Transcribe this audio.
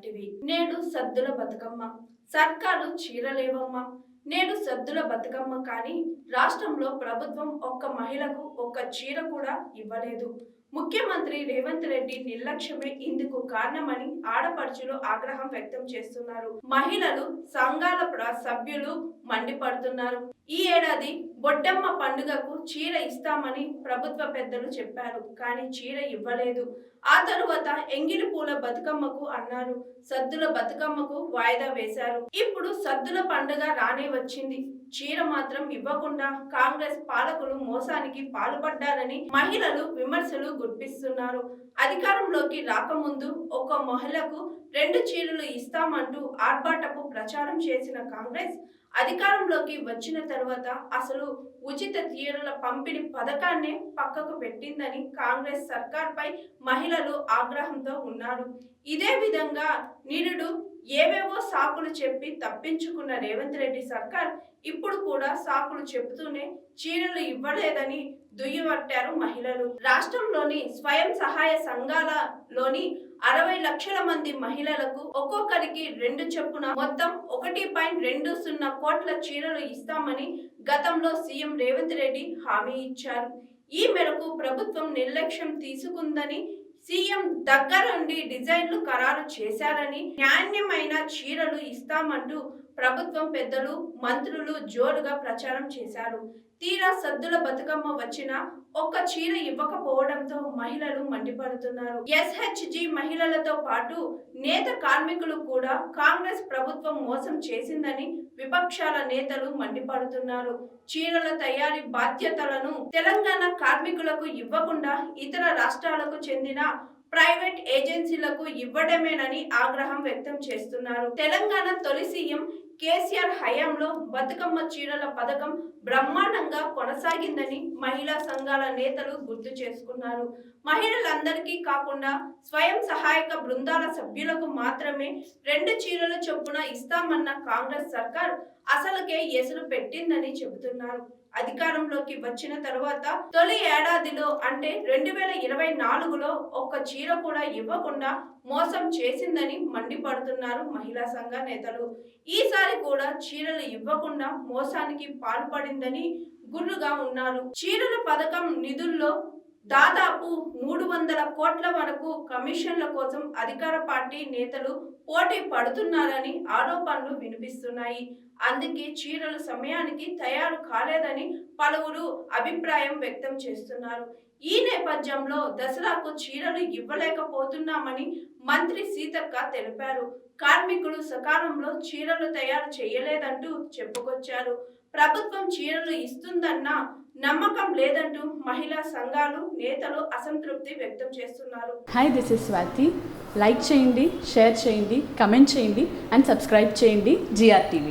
లాంటివి నేడు సద్దుల బతుకమ్మ. సర్కారు చీరలేవమ్మ. నేడు సద్దుల బతుకమ్మ కానీ రాష్ట్రంలో ప్రభుత్వం ఒక్క మహిళకు ఒక్క చీర కూడా ఇవ్వలేదు. ముఖ్యమంత్రి రేవంత్ రెడ్డి నిర్లక్ష్యమే ఇందుకు కారణమని ఆడపడుచులు ఆగ్రహం వ్యక్తం చేస్తున్నారు. మహిళలు సంఘాల సభ్యులు మండిపడుతున్నారు. ఈ ఏడాది బొడ్డమ్మ పండుగకు చీర ఇస్తామని ప్రభుత్వ పెద్దలు చెప్పారు కానీ చీర ఇవ్వలేదు. ఆ తరువాత ఎంగిలి పూల బతుకమ్మకు అన్నారు. సద్దుల బతుకమ్మకు వాయిదా వేశారు. ఇప్పుడు సద్దుల పండుగ రానే వచ్చింది. చీర మాత్రం ఇవ్వకుండా కాంగ్రెస్ పాలకులు మోసానికి పాల్పడ్డారని మహిళలు విమర్శలు గుర్పిస్తున్నారు అధికారంలోకి రాకముందు ఒక మహిళకు రెండు చీరలు ఇస్తామంటూ ఆర్భాటపు ప్రచారం చేసిన కాంగ్రెస్ అధికారంలోకి వచ్చిన తర్వాత అసలు ఉచిత చీరల పంపిణీ పథకాన్నే పక్కకు పెట్టిందని కాంగ్రెస్ సర్కార్పై మహిళలు ఆగ్రహంతో ఉన్నారు. ఇదే విధంగా నిరుడు ఏవేవో సాకులు చెప్పి తప్పించుకున్న రేవంత్ రెడ్డి సర్కార్ ఇప్పుడు కూడా సాకులు చెబుతూనే చీరలు ఇవ్వలేదని దుయ్యబట్టారు మహిళలు. రాష్ట్రంలోని స్వయం సహాయ సంఘాలలోని అరవై లక్షల మంది మహిళలకు ఒక్కొక్కరికి రెండు చొప్పున మొత్తం ఒకటి పాయింట్ రెండు సున్నా కోట్ల చీరలు ఇస్తామని గతంలో సీఎం రేవంత్ రెడ్డి హామీ ఇచ్చారు. ఈ మేరకు ప్రభుత్వం నిర్లక్ష్యం తీసుకుందని సీఎం దగ్గరుండి డిజైన్లు ఖరారు చేశారని నాణ్యమైన చీరలు ఇస్తామంటూ ప్రభుత్వం పెద్దలు మంత్రులు జోరుగా ప్రచారం చేశారు. తీరా సద్దుల బతుకమ్మ వచ్చిన ఒక్క చీర ఇవ్వకపోవడంతో మహిళలు మండిపడుతున్నారు. ఎస్హెచ్జి మహిళలతో పాటు నేత కార్మికులు కూడా కాంగ్రెస్ ప్రభుత్వం మోసం చేసిందని విపక్షాల నేతలు మండిపడుతున్నారు. చీరల తయారీ బాధ్యతలను తెలంగాణ కార్మికులకు ఇవ్వకుండా ఇతర రాష్ట్రాలకు చెందిన ప్రైవేట్ ఏజెన్సీలకు ఇవ్వడమేనని ఆగ్రహం వ్యక్తం చేస్తున్నారు. తెలంగాణ తొలి సీఎం కేసీఆర్ హయాంలో బతుకమ్మ చీరల పథకం బ్రహ్మాండంగా కొనసాగిందని మహిళా సంఘాల నేతలు గుర్తు చేసుకున్నారు. మహిళలందరికీ కాకుండా స్వయం సహాయక బృందాల సభ్యులకు మాత్రమే రెండు చీరల చొప్పున ఇస్తామన్న కాంగ్రెస్ సర్కార్ అసలుకే ఎసురు పెట్టిందని చెబుతున్నారు. అధికారంలోకి వచ్చిన తర్వాత తొలి ఏడాదిలో అంటే రెండు వేల ఇరవై నాలుగులో ఒక్క చీర కూడా ఇవ్వకుండా మోసం చేసిందని మండిపడుతున్నారు మహిళా సంఘ నేతలు. ఈసారి కూడా చీరలు ఇవ్వకుండా మోసానికి పాల్పడిందని గుర్రుగా ఉన్నారు. చీరల పథకం నిధుల్లో దాదాపు వందల కోట్ల వరకు కమిషన్ల కోసం అధికార పార్టీ నేతలు పోటీ పడుతున్నారని ఆరోపణలు వినిపిస్తున్నాయి. అందుకే చీరలు సమయానికి తయారు కాలేదని పలువురు అభిప్రాయం వ్యక్తం చేస్తున్నారు. ఈ నేపథ్యంలో దసరాకు చీరలు ఇవ్వలేకపోతున్నామని మంత్రి సీతక్క తెలిపారు. కార్మికులు సకాలంలో చీరలు తయారు చేయలేదంటూ చెప్పుకొచ్చారు. ప్రభుత్వం చీరలు ఇస్తుందన్న నమ్మకం లేదంటూ మహిళా సంఘాలు నేతలు అసంతృప్తి వ్యక్తం చేస్తున్నారు. Hi this is Swathi like చేయండి షేర్ చేయండి కమెంట్ చేయండి అండ్ సబ్స్క్రైబ్ చేయండి జిఆర్టీవీ